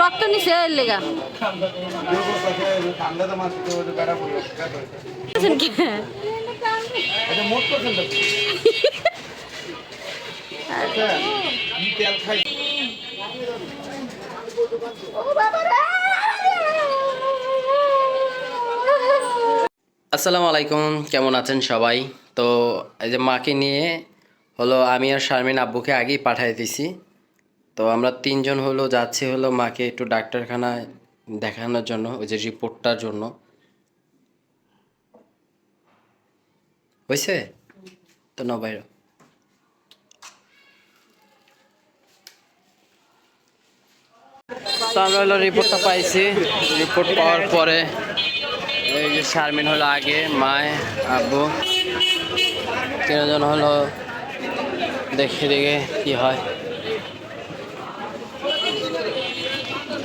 রক্ত নিছে এর লেগা। আচ্ছা কি তেল খাই। আসসালামু আলাইকুম কেমন আছেন সবাই? তো এই যে মাকে নিয়ে হলো আমি আর শারমিন আব্বুকে আগেই পাঠিয়ে দিছি। তো আমরা তিনজন হলো, যাচ্ছি হলো মাকে একটু ডাক্তারখানায় দেখানোর জন্য, ওই যে রিপোর্টটার জন্য। হয়েছে তো ন তো আমরা হলো রিপোর্টটা পাইছি। রিপোর্ট পাওয়ার পরে এই যে শারমিন হলো আগে, মায়, আব্বু। তিনজন হলো দেখে দেখে কি হয়।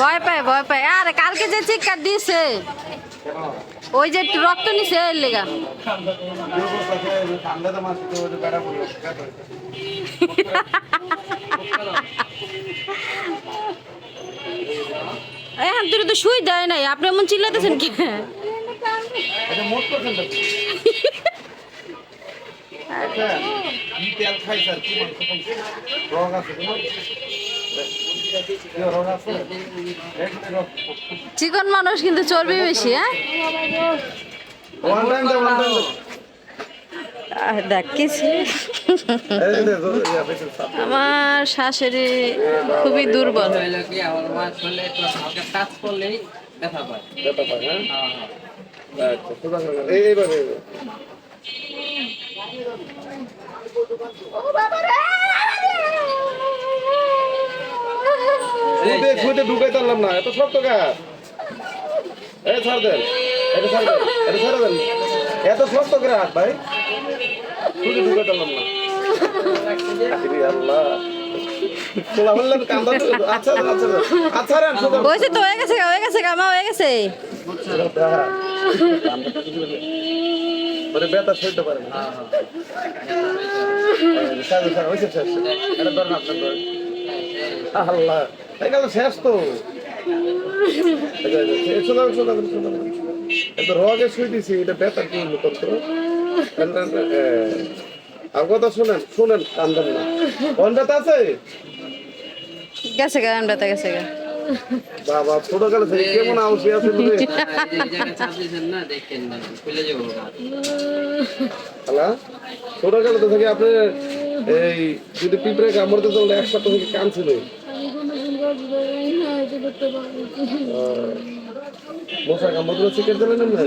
ভয় পায় ভয় পায়। আরে কালকে যে চিৎকার দিয়েছে ওই যে রক্ত নিছে এর লেগা। এখন তুই তো শুই দেয় নাই। আপনি এমন চিল্লাতেছেন কি এটা মোট করছেন তো আচ্ছা কি তেল খাই স্যার? কি আছে রং চিকন মানুষ কিন্তু চর্বি বেশি হ্যাঁ? আমার শাশুড়ি খুবই দুর্বল। পায়। হ্যাঁ? আচ্ছা এইভাবে। খুঁজে খুঁজে ঢুকাই পারলাম না এত শক্ত এই ছাড় দেন এটা ছাড় দেন এটা ছাড় দেন। এত শক্ত করে হাত ভাই। খুঁজে ঢুকাই পারলাম না। আল্লাহ। আচ্ছা আচ্ছা। আচ্ছা। হয়ে গেছে হয়ে গেছে আমা হয়ে গেছে। মানে ব্যথা সইতে পারে না। স্যার স্যার হয়েছে শেষ এটা ধরেন আপনার ধরেন। আল্লাহ। এই গেল শেষ তো। শোনাবেন শোনাবেন শোনাবেন এত রগে শুই দিছি এটা ব্যথা কি হলো কত? আর কথা শুনেন শুনেন কান্দেন না কোন ব্যথা আছে? গেছে গা গেছে গা। বাবা ছোট কালে থেকে কেমন আউসি আছে রে না দেখেন খুলে যাব হ্যালো? ছোট কালে তো থেকে আপনি এই যদি পিঁপড়ে কামড়তে চললে এক সপ্তাহ থেকে কানছিল মশা কামড় চিকেন দিলেন না?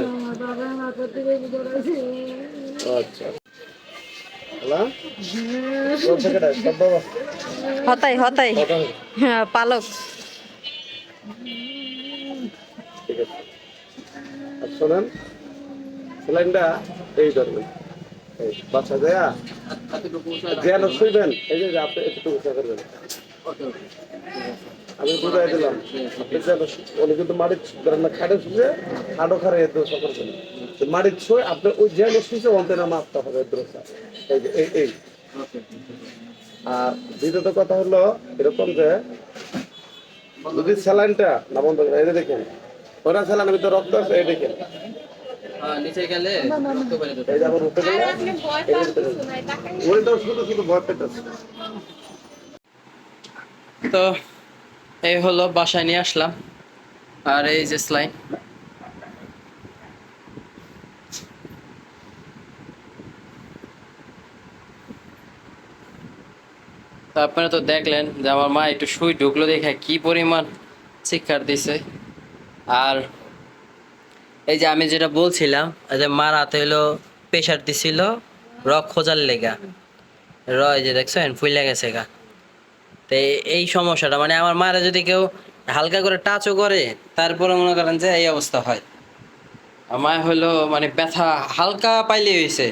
আচ্ছা। হতাই। হতাই। হ্যাঁ পালক। আর শোনেন এই ধরবেন বাচ্চা দেয়া, যেন শুইবেন, এই যে আপনি একটু করবেন আমি বুঝাই দিলাম উনি কিন্তু মাটির ধরেন না খাটে শুয়ে খাটো মাটির ছুঁয়ে আপনি ওই যেন শুয়েছে অন্তে না মাপতে হবে এই এই। আর দ্বিতীয়ত কথা হলো, এরকম যে যদি স্যালাইনটা না বন্ধ করে এটা দেখেন ওরা স্যালাইনের ভিতরে রক্ত আছে এই দেখেন। নিচে গেলে রক্ত বেড়ে যাবে। এই তো শুধু শুধু ভয় পেতেছে তো এই হলো বাসায় নিয়ে আসলাম। আর এই যে স্লাইন আপনারা তো দেখলেন যে আমার মা একটু সুই ঢুকলো দেখে কি পরিমাণ চিৎকার দিছে। আর এই যে আমি যেটা বলছিলাম যে মার হাতে হলো প্রেশার দিছিল, রক খোঁজার লেগা। র, এই যে দেখছেন, ফুইলে গেছে গা। তো এই সমস্যাটা মানে আমার মারা যদি কেউ হালকা করে টাচও করে, তারপরে মনে করেন যে এই অবস্থা হয়। আমার হলো মানে ব্যথা হালকা পাইলে হয়েছে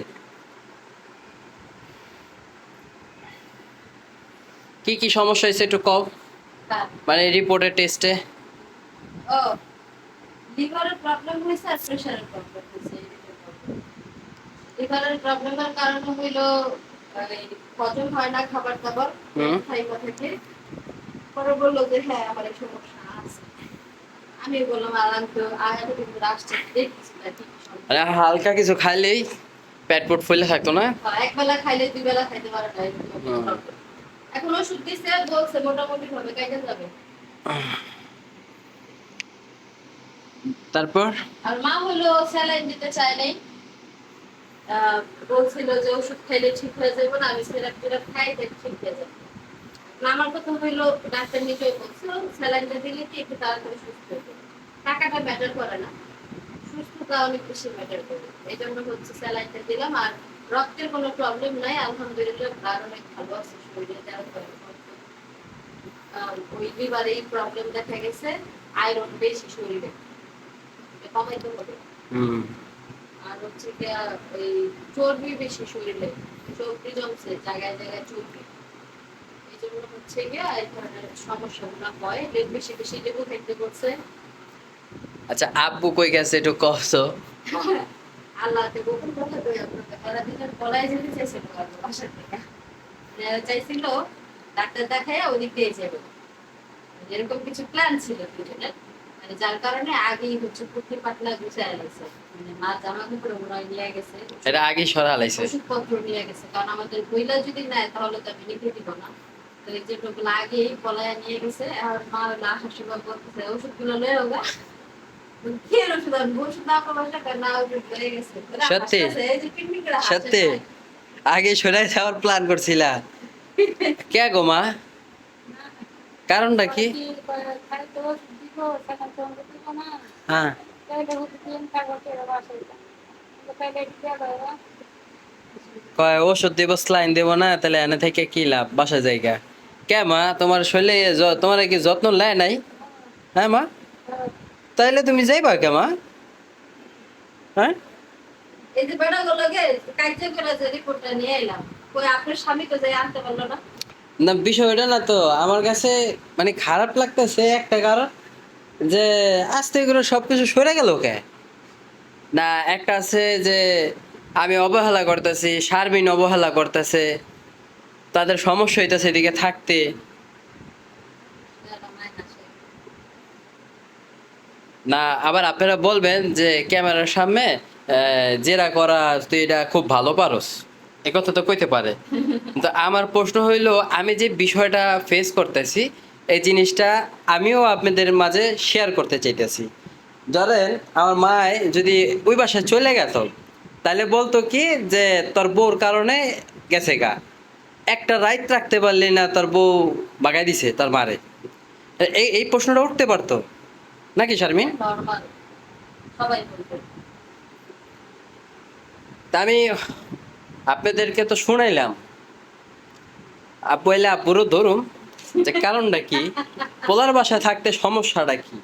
কি কি সমস্যা হয়েছে একটু কম মানে রিপোর্টের টেস্টে ও লিভারের প্রবলেম হয়েছে আর প্রেশারের প্রবলেম হয়েছে লিভারের প্রবলেমের কারণ হইল হজম হয় না খাবার দাবার হুম। থেকে। পরে বলল যে হ্যাঁ আমার এই সমস্যা আছে। আমি বললাম তো আগে কিন্তু দেখছি না ঠিক। মানে হালকা কিছু খাইলেই পেট পুট ফুলে থাকতো না? এক বেলা খাইলে দুই বেলা খাইতে পারে না। এখন ওষুধ দিচ্ছে বলছে মোটামুটি কাইতে যাবে। তারপর? আর মা হলো স্যালাইন দিতে চায় নাই। বলছিল যে ওষুধ খাইলে ঠিক হয়ে যাবে না আমি সিরাপ টিরাপ খাই দেখ ঠিক হয়ে যাবে। না, আমার কথা হইল ডাক্তার নিজেই বলছিল স্যালাইনটা দিলে কি একটু তাড়াতাড়ি সুস্থ হয়ে যাবে। টাকাটা ম্যাটার করে না। সুস্থতা অনেক বেশি ম্যাটার করে। এই জন্য হচ্ছে স্যালাইনটা দিলাম আর রক্তের কোনো প্রবলেম নাই আলহামদুলিল্লাহ ব্লাড অনেক ভালো আছে শরীরে যার ওই লিভারে এই প্রবলেম দেখা গেছে আয়রন বেশি শরীরে। কমাইতে হবে। আর হচ্ছে গিয়া ওই চর্বি বেশি শরীরে চর্বি জমছে জায়গায় জায়গায় চর্বি। এই জন্য হচ্ছে গিয়া এই ধরনের সমস্যাগুলো হয় বেশি বেশি লেবু খাইতে করছে। আচ্ছা আব্বু কই গেছে একটু কষ্ট আল্লাহকে গোপন কথা কই আপনাকে সারা দিনের পড়াই যেতে চাইছিল আর থেকে চাইছিল ডাক্তার দেখায় ওদিক দিয়ে যাবে। এরকম কিছু প্ল্যান ছিল দুজনের। মানে যার কারণে আগেই হচ্ছে পুটলি পাতলা গুছায় গেছে মানে মা জামা কাপড় ওগুলো নিয়ে গেছে। এটা আগেই সরালাইছে ওষুধপত্র নিয়ে গেছে। কারণ আমাদের বইলা যদি নেয় তাহলে তো আমি নিতে দিব না। তো এই যেগুলো আগেই পলায় নিয়ে গেছে। আর মা হলো আসার সময় বলতেছে ওষুধগুলো লয়ে হোগা সত্যি? সত্যি? আগে সরাই যাওয়ার প্ল্যান করছিলা। কে গো মা? কারণটা কি? হ্যাঁ। কয়, ওষুধ দেবো স্লাইন দেবো না, তাহলে এনে থেকে কি লাভ? বাসা জায়গা কে মা? তোমার শরীরে তোমার কি যত্ন নেয় নাই? হ্যাঁ মা? তাইলে তুমি যাইবা কে মা হ্যাঁ? এই যে বেড়াগুলোকে কার্য করে রিপোর্টটা নিয়ে এলাম। কই আপনার স্বামীকে যাই আনতে পারল না। না বিষয়টা না তো আমার কাছে মানে খারাপ লাগতেছে একটা কারণ যে আস্তে করে সবকিছু সরে গেল কে? না একটা আছে যে আমি অবহেলা করতেছি সার্বিন অবহেলা করতেছে তাদের সমস্যা হইতেছে এদিকে থাকতে। না, আবার আপনারা বলবেন যে ক্যামেরার সামনে জেরা করা তুই এটা খুব ভালো পারস। এ কথা তো কইতে পারে। কিন্তু আমার প্রশ্ন হইল, আমি যে বিষয়টা ফেস করতেছি, এই জিনিসটা আমিও আপনাদের মাঝে শেয়ার করতে চাইতেছি। ধরেন, আমার মায় যদি ওই বাসায় চলে গেত, তাহলে বলতো কি যে, তোর বউর কারণে গেছে গা। একটা রাইট রাখতে পারলি না, তোর বউ বাগাই দিছে, তার মারে। এই এই প্রশ্নটা উঠতে পারতো। নাকি শারমিন? আমি আপনাদেরকে তো শুনাইলাম। আপু এলে আপুরও ধরুম যে কারণটা কি? পোলার বাসায় থাকতে সমস্যাটা কি?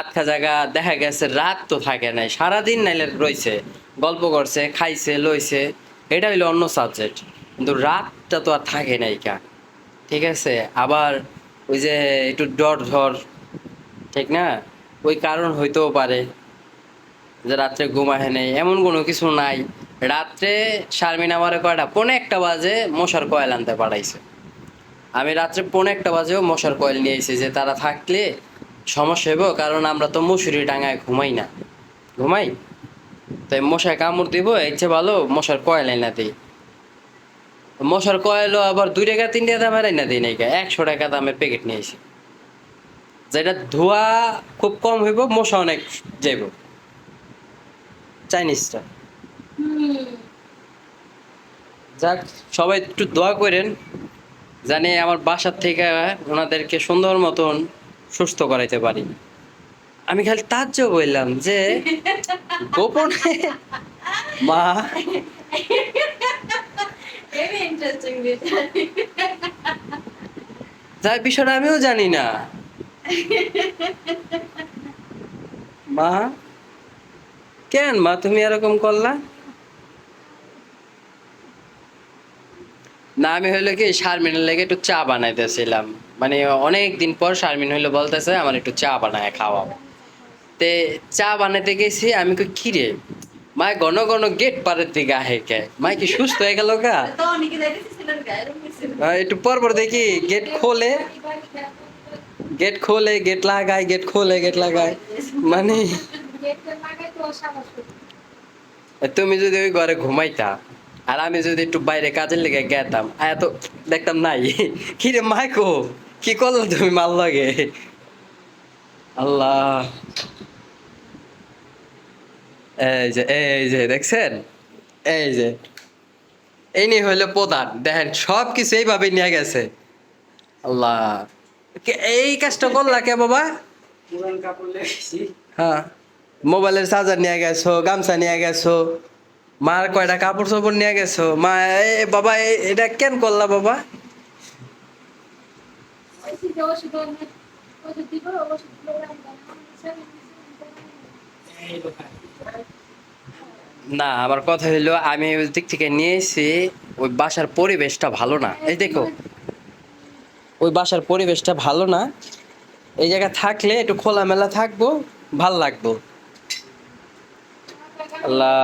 আটকা জায়গা দেখা গেছে রাত তো থাকে নাই সারাদিন নাইলে রয়েছে গল্প করছে খাইছে লইছে এটা হইল অন্য সাবজেক্ট কিন্তু রাতটা তো আর থাকে নাই কা। ঠিক আছে? আবার ওই যে একটু ডর ঝড়, ঠিক না? ওই কারণ হইতেও পারে যে রাত্রে ঘুমাহে নেই, এমন কোনো কিছু নাই। রাত্রে শারমিন আমারে কয়টা? পৌনে একটা বাজে মশার কয়েল আনতে পাঠাইছে। আমি রাত্রে পৌনে একটা বাজেও মশার কয়েল নিয়ে এসেছি যে তারা থাকলে সমস্যা হইব, কারণ আমরা তো মুসুরি ডাঙায় ঘুমাই না। ঘুমাই? তাই মশায় কামড় দিব ইচ্ছে ভালো মশার কয়েল এনে দিই। মশার কয়েলও আবার দুই টাকা, তিন টাকা দামের এনে দিই নাকি একশো টাকা দামের প্যাকেট নিয়ে এসি যেটা ধোয়া খুব কম হইব, মশা অনেক যাইব। চাইনিজটা। যাক, সবাই একটু দোয়া করেন, জানি আমার বাসার থেকে ওনাদেরকে সুন্দর মতন সুস্থ করাইতে পারি। আমি খালি তার বললাম যে, গোপনে মা ভেরি ইন্টারেস্টিং বিষয়টা আমিও জানি না। মা? কেন মা, তুমি এরকম করলা? না, আমি হইল কি, শারমিনের লেগে একটু চা বানাইতেছিলাম। মানে অনেক দিন পর শারমিন হইল বলতেছে, আমার একটু চা বানায় খাওয়াও। তে চা বানাইতে গেছি, আমি কি মায় ঘন ঘন গেট পারের দিকে আহে কে? মায় কি সুস্থ হয়ে গেল গা? একটু পর পর দেখি গেট খোলে। গেট খোলে, গেট লাগায়, গেট খোলে, গেট লাগায়। মানে তুমি যদি ওই ঘরে ঘুমাইতা, আর আমি যদি একটু বাইরে কাজের লেগে গেতাম, আয়া তো দেখতাম নাই। কি রে মাইকো কি করল তুমি মাল লাগে? আল্লাহ। এই যে এই যে, দেখছেন? এই যে। এই নিয়ে হইল প্রধান। দেখেন সব কিছু এইভাবে নিয়ে গেছে। আল্লাহ। এই কাজটা করলা কে বাবা? হ্যাঁ। মোবাইলের চার্জার নিয়ে গেছো, গামছা নিয়ে গেছো, মার কয়টা কাপড় চোপড় নিয়ে গেছো? মা বাবা এটা কেন করলা বাবা? এই না, আমার কথা হইল, আমি ওই দিক থেকে নিয়ে এসেছি ওই বাসার পরিবেশটা ভালো না। এই দেখো, ওই বাসার পরিবেশটা ভালো না। এই জায়গায় থাকলে একটু খোলামেলা থাকব, ভালো লাগবো। আল্লাহ,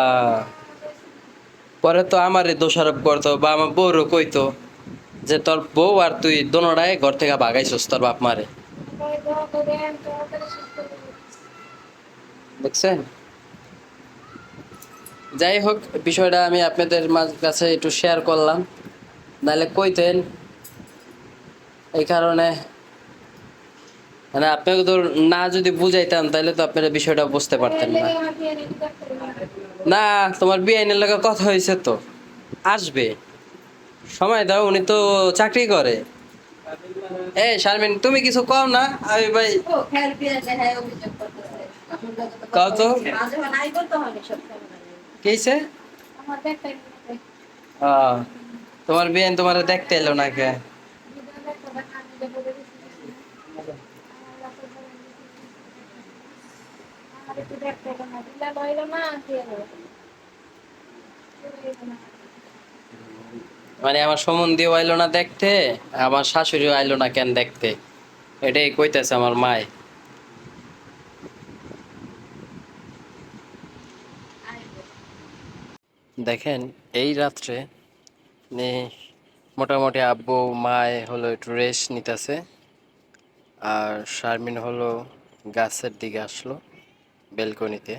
পরে তো আমারে দোষারোপ করতো, বা আমার বউরও কইতো যে তোর বউ আর তুই দোনোটাই ঘর থেকে ভাগাইছস তোর বাপ মারে। দেখছেন? যাই হোক বিষয়টা আমি আপনাদের কাছে একটু শেয়ার করলাম। নাহলে কইতেন এই কারণে। মানে আপনাকে তো না যদি বুঝাইতাম তাহলে তো আপনারা বিষয়টা বুঝতে পারতেন না। না তোমার বিআইনের লগে কথা হয়েছে তো। আসবে। সময় দাও উনি তো চাকরি করে। এ শারমিন তুমি কিছু কও না? আমি ভাই ও, কাছে তোমার বিআইন তোমার দেখতে এলো না কে? মানে আমার সম্বন্ধীও আইলো না দেখতে আমার শাশুড়িও আইলো না কেন দেখতে? এটাই কইতেছে আমার মায় দেখেন এই রাত্রে মোটামুটি আব্বু মায় হলো একটু রেস্ট নিতেছে। আর শারমিন হলো গাছের দিকে আসলো বেলকনিতে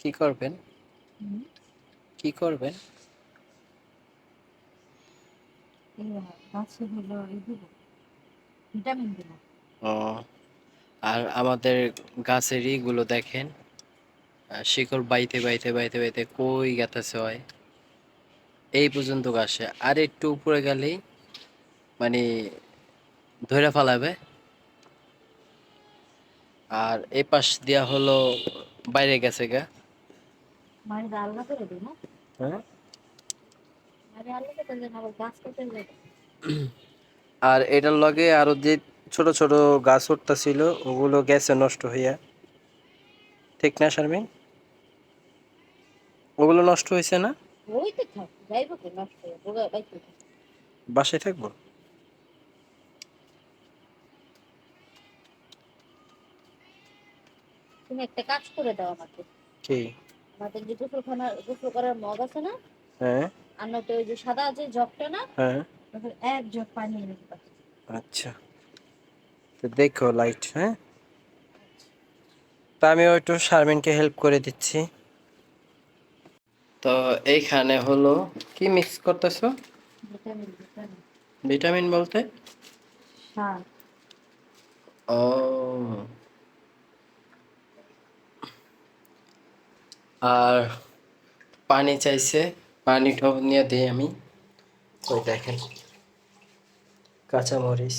কি করবেন? কি করবেন? আর আমাদের গাছের ইগুলো দেখেন। শিকড় বাইতে বাইতে বাইতে বাইতে কই গেতেছে হয় এই পর্যন্ত গাছে আর একটু উপরে গেলেই মানে ধরে ফেলাবে। আর এই পাশ দিয়া হলো বাইরে গেছে গা। মানে আল্লাহ করে দিই না। হ্যাঁ? আর এটার লগে আরও যে ছোট ছোট গাছ উঠতেছিল ওগুলো গেছে নষ্ট হইয়া। ঠিক না শারমিন ওগুলো নষ্ট হয়েছে না? ওই তো থাক যাইব কি নষ্ট বাসায় থাকব? তুমি একটা কাজ করে দাও আমাকে। কি? আমাদের যে গোসলখানা গোসল করার মগ আছে না? হ্যাঁ। আর নয়তো ওই যে সাদা যে জগটা না? হ্যাঁ। এক জগ পানি এনে আচ্ছা। তো দেখো লাইট হ্যাঁ? তা আমি একটু শারমিনকে হেল্প করে দিচ্ছি। তো এইখানে হলো কি মিক্স করতেছো? ভিটামিন বলতে? ও। আর পানি চাইছে পানিটাও নিয়ে দিই আমি। ওই দেখেন কাঁচামরিচ।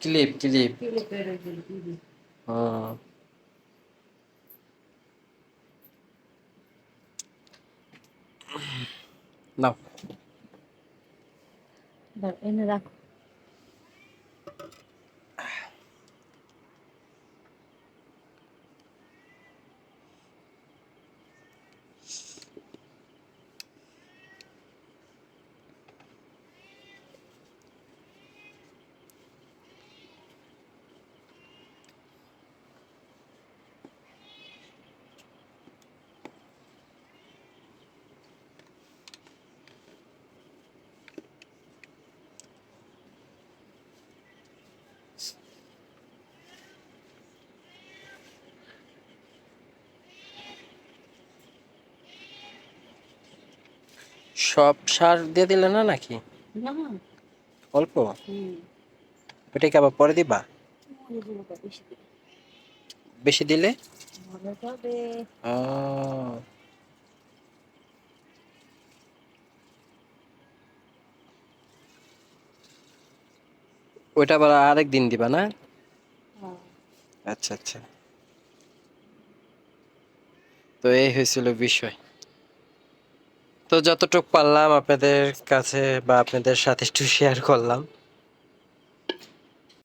ক্লিপ ক্লিপ নাও এনে রাখো সব সার দিয়ে দিলে না নাকি? অল্প? হুম। ওটাকে আবার পরে দিবা? বেশি দিলে। ওইটা আবার আরেক দিন দিবা না? হ্যাঁ। আচ্ছা আচ্ছা। তো এই হয়েছিল বিষয়। তো যতটুকু পারলাম আপনাদের কাছে বা আপনাদের সাথে একটু শেয়ার করলাম।